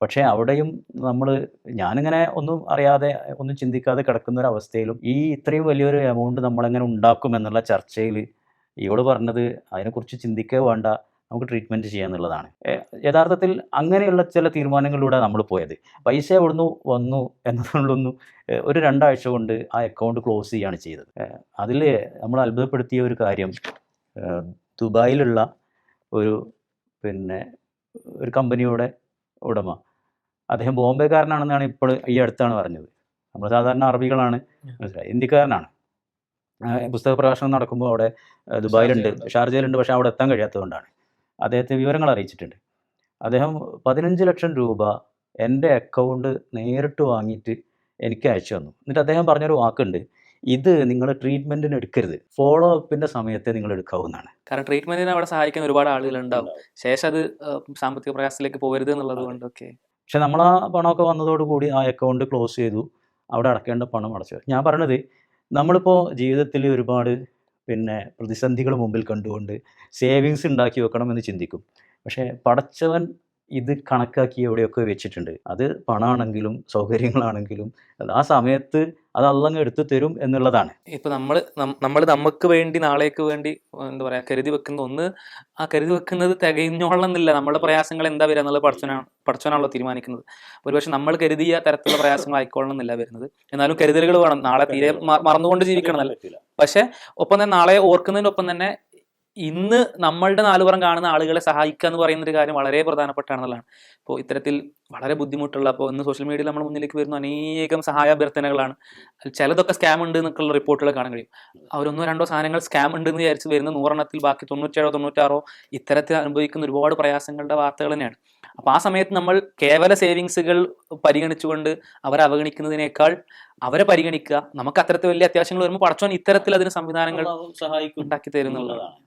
പക്ഷേ അവിടെയും നമ്മൾ ഞാനിങ്ങനെ ഒന്നും അറിയാതെ ഒന്നും ചിന്തിക്കാതെ കിടക്കുന്ന ഒരു അവസ്ഥയിലും ഈ ഇത്രയും വലിയൊരു എമൗണ്ട് നമ്മളെങ്ങനെ ഉണ്ടാക്കും എന്നുള്ള ചർച്ചയിൽ ഇവൾ പറഞ്ഞത് അതിനെക്കുറിച്ച് ചിന്തിക്കുക വേണ്ട നമുക്ക് ട്രീറ്റ്മെന്റ് ചെയ്യാന്നുള്ളതാണ്. യഥാർത്ഥത്തിൽ അങ്ങനെയുള്ള ചില തീരുമാനങ്ങളിലൂടെ നമ്മൾ പോയത്. പൈസ എവിടുന്ന് വന്നു എന്നതുകൊണ്ടൊന്നും ഏ, ഒരു രണ്ടാഴ്ച കൊണ്ട് ആ അക്കൗണ്ട് ക്ലോസ് ചെയ്യുകയാണ് ചെയ്തത്. അതിൽ നമ്മൾ അത്ഭുതപ്പെടുത്തിയ ഒരു കാര്യം ദുബായിലുള്ള ഒരു പിന്നെ ഒരു കമ്പനിയുടെ ഉടമ അദ്ദേഹം ബോംബെക്കാരനാണെന്നാണ് ഇപ്പോൾ ഈ അടുത്താണ് പറഞ്ഞത്. നമ്മൾ സാധാരണ അറബികളാണ്. മനസ്സിലായി? ഇന്ത്യക്കാരനാണ്. പുസ്തക പ്രകാശനം നടക്കുമ്പോൾ അവിടെ ദുബായിലുണ്ട്. ഷാർജയിലുണ്ട്. പക്ഷേ അവിടെ എത്താൻ കഴിയാത്തതുകൊണ്ടാണ്. അദ്ദേഹത്തെ വിവരങ്ങൾ അറിയിച്ചിട്ടുണ്ട്. അദ്ദേഹം പതിനഞ്ച് ലക്ഷം രൂപ എന്റെ അക്കൗണ്ട് നേരിട്ട് വാങ്ങിയിട്ട് എനിക്ക് അയച്ചു തന്നു. എന്നിട്ട് അദ്ദേഹം പറഞ്ഞൊരു വാക്കുണ്ട്. ഇത് നിങ്ങൾ ട്രീറ്റ്മെന്റിന് എടുക്കരുത്. ഫോളോ അപ്പിന്റെ സമയത്തെ നിങ്ങൾ എടുക്കാവുന്നതാണ് കാരണം ട്രീറ്റ്മെന്റിന് അവിടെ സഹായിക്കാൻ ഒരുപാട് ആളുകൾ ഉണ്ടാവും. ശേഷം അത് സാമ്പത്തിക പ്രയാസത്തിലേക്ക് പോകരുത് എന്നുള്ളത് കൊണ്ടൊക്കെ. പക്ഷെ നമ്മൾ ആ പണമൊക്കെ വന്നതോടുകൂടി ആ അക്കൗണ്ട് ക്ലോസ് ചെയ്തു. അവിടെ അടക്കേണ്ട പണം അടച്ചു. ഞാൻ പറഞ്ഞത് നമ്മളിപ്പോൾ ജീവിതത്തിൽ ഒരുപാട് പിന്നെ പ്രതിസന്ധികൾ മുമ്പിൽ കണ്ടുകൊണ്ട് സേവിങ്സ് ഉണ്ടാക്കി വെക്കണമെന്ന് ചിന്തിക്കും. പക്ഷേ പടച്ചവൻ ഇത് കണക്കാക്കി എവിടെയൊക്കെ വെച്ചിട്ടുണ്ട്? അത് പണമാണെങ്കിലും സൗകര്യങ്ങളാണെങ്കിലും ആ സമയത്ത് അത് അള്ളങ്ങ് എടുത്തു തരും എന്നുള്ളതാണ്. ഇപ്പൊ നമ്മൾ നമ്മൾ നമുക്ക് വേണ്ടി നാളേക്ക് വേണ്ടി എന്താ പറയാ കരുതി വെക്കുന്ന ഒന്ന് ആ കരുതി വെക്കുന്നത് തികഞ്ഞോളന്നില്ല. നമ്മുടെ പ്രയാസങ്ങൾ എന്താ വരിക എന്നുള്ളത് പഠിച്ചനാണ് പഠിച്ചനാണല്ലോ തീരുമാനിക്കുന്നത്. ഒരുപക്ഷെ നമ്മൾ കരുതിയ തരത്തിലുള്ള പ്രയാസങ്ങൾ ആയിക്കോളണം എന്നില്ല വരുന്നത്. എന്നാലും കരുതലുകൾ വേണം. നാളെ തീരെ മറന്നുകൊണ്ട് ജീവിക്കണമെന്നല്ല പക്ഷെ ഒപ്പം തന്നെ നാളെ ഓർക്കുന്നതിനൊപ്പം തന്നെ ഇന്ന് നമ്മളുടെ നാലുപുറം കാണുന്ന ആളുകളെ സഹായിക്കുക എന്ന് പറയുന്ന ഒരു കാര്യം വളരെ പ്രധാനപ്പെട്ടാണെന്നുള്ളതാണ് അപ്പോൾ ഇത്തരത്തിൽ വളരെ ബുദ്ധിമുട്ടുള്ള അപ്പോൾ ഇന്ന് സോഷ്യൽ മീഡിയയിൽ നമ്മൾ മുന്നിലേക്ക് വരുന്ന അനേകം സഹായ അഭ്യർത്ഥനകളാണ് ചിലതൊക്കെ സ്കാം ഉണ്ട് എന്നൊക്കെയുള്ള റിപ്പോർട്ടുകൾ കാണാൻ കഴിയും. അവരൊന്നോ രണ്ടോ സാധനങ്ങൾ സ്കാം ഉണ്ട് എന്ന് വിചാരിച്ച് വരുന്ന നൂറെണ്ണത്തിൽ ബാക്കി തൊണ്ണൂറ്റേഴോ തൊണ്ണൂറ്റാറോ ഇത്തരത്തിൽ അനുഭവിക്കുന്ന ഒരുപാട് പ്രയാസങ്ങളുടെ വാർത്തകൾ തന്നെയാണ്. അപ്പോൾ ആ സമയത്ത് നമ്മൾ കേവല സേവിങ്സുകൾ പരിഗണിച്ചുകൊണ്ട് അവരെ അവഗണിക്കുന്നതിനേക്കാൾ അവരെ പരിഗണിക്കുക നമുക്ക് അത്തരത്തിൽ വലിയ അത്യാവശ്യങ്ങൾ വരുമ്പോൾ പടച്ചോൻ ഇത്തരത്തിൽ അതിന് സംവിധാനങ്ങൾ സഹായിക്കും ഉണ്ടാക്കി തരുന്നുള്ളതാണ്.